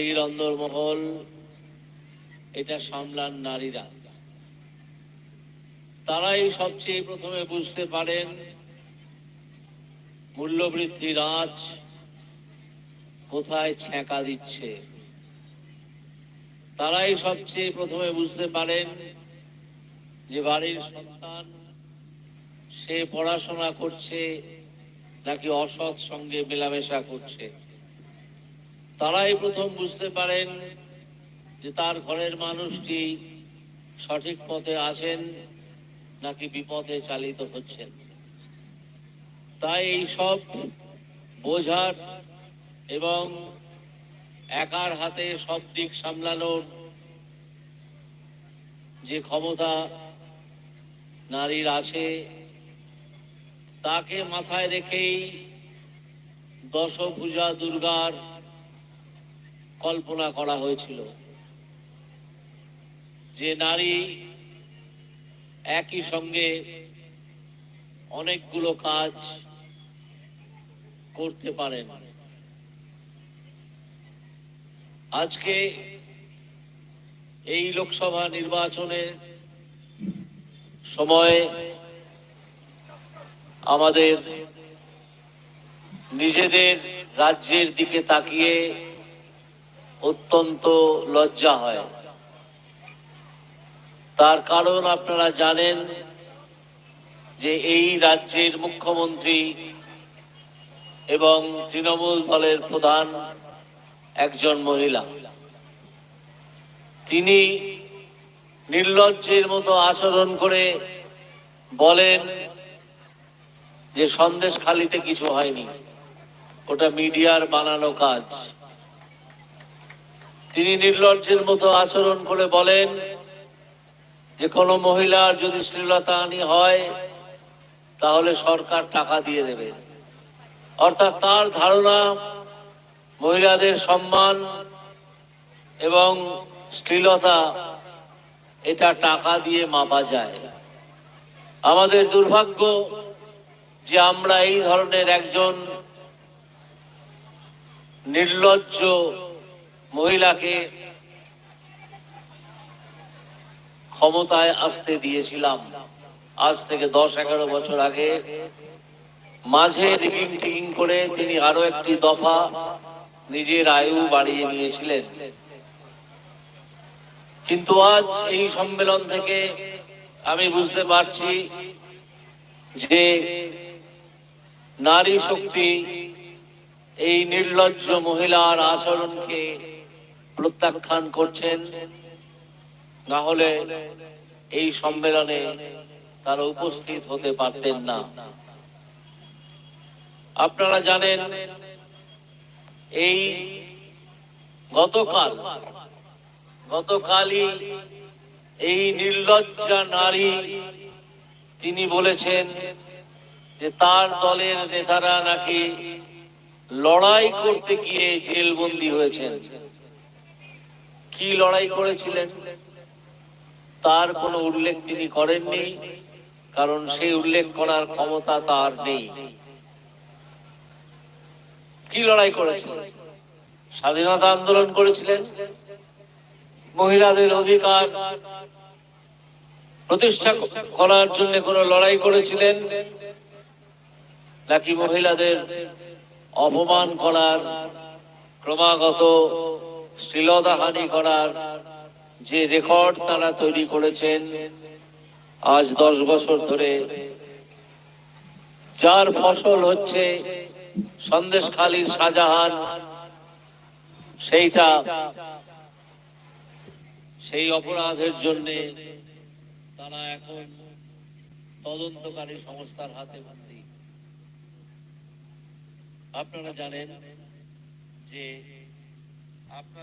এই অন্দরমহল এটা সামলান নারীরা। তারাই সবচেয়ে প্রথমে বুঝতে পারেন মূল্যবৃদ্ধির আঁচ কোথায় ছ্যাঁকা দিচ্ছে। তারাই সবচেয়ে প্রথমে বুঝতে পারেন যে বাড়ির সন্তান, সে পড়াশোনা করছে নাকি অসৎ সঙ্গে মেলামেশা করছে। তারাই প্রথম বুঝতে পারেন যে তার ঘরের মানুষটি সঠিক পথে আছেন নাকি বিপথে চালিত হচ্ছেন। তাই এই সব বোঝার এবং একার হাতে সব দিক সামলানোর যে ক্ষমতা নারীর আছে, তাকে মাথায় রেখেই দশভূজা দুর্গার কল্পনা করা হয়েছিল যে নারী একই সঙ্গে অনেকগুলো কাজ করতে পারেন। আজকে এই লোকসভা নির্বাচনের সময় আমাদের নিজেদের রাজ্যের দিকে তাকিয়ে অত্যন্ত লজ্জা হয়। তার কারণ আপনারা জানেন যে এই রাজ্যের মুখ্যমন্ত্রী এবং তৃণমূল দলের প্রধান একজন মহিলা। তিনি নির্লজ্জের মতো আচরণ করে বলেন যে সন্দেশ খালিতে কিছু হয়নি। ওটা মিডিয়ার বানানো কাজ। তিনি নির্লজ্জের মতো আচরণ করে বলেন যে, কোনো মহিলার যদি শ্লীলতাহানি হয়, তাহলে সরকার টাকা দিয়ে দেবে। অর্থাৎ তার ধারণা, মহিলাদের সম্মান এবং শ্লীলতা, এটা টাকা দিয়ে মাপা যায়। আমাদের দুর্ভাগ্য যে আমরা এই ধরনের একজন নির্লজ্জ মহিলাকে ক্ষমতায় আসতে দিয়েছিলাম। আজ থেকে দশ এগারো বছর আগে মাঝে রিগিং টিগিং করে তিনি আরও একটি দফা নিজের আয়ু বাড়িয়ে নিয়েছিলেন। কিন্তু আজ এই সম্মেলন থেকে আমি বুঝতে পারছি যে নারী শক্তি এই নির্লজ্জ মহিলার আচরণকে প্রত্যাখ্যান করছেন, না হলে এই সম্মেলনে তারা উপস্থিত হতে পারতেন না। আপনারা জানেন, এই গতকাল, গতকালই এই নির্লজ্জা নারী তিনি বলেছেন যে তার দলের নেতারা নাকি লড়াই করতে গিয়ে জেলবন্দি হয়েছেন। কি লড়াই করেছিলেন? তার কোনো উল্লেখ তিনি করেননি, কারণ সেই উল্লেখ করার ক্ষমতা তার নেই। কি লড়াই করেছিলেন? স্বাধীনতা আন্দোলন করেছিলেন? মহিলাদের অধিকার প্রতিষ্ঠা করার জন্য কোন লড়াই করেছিলেন? নাকি মহিলাদের অপমান করার ক্রমাগত শ্লীলতাহানি করার যে রেকর্ড তারা তৈরি করেছেন আজ দশ বছর ধরে, যার ফসল হচ্ছে সন্দেশখালীর শাহজাহান, সেইটা, সেই অপরাধের জন্য তারা এখন তদন্তকারী সংস্থার হাতে বন্দী। আপনারা জানেন যে আপনাদের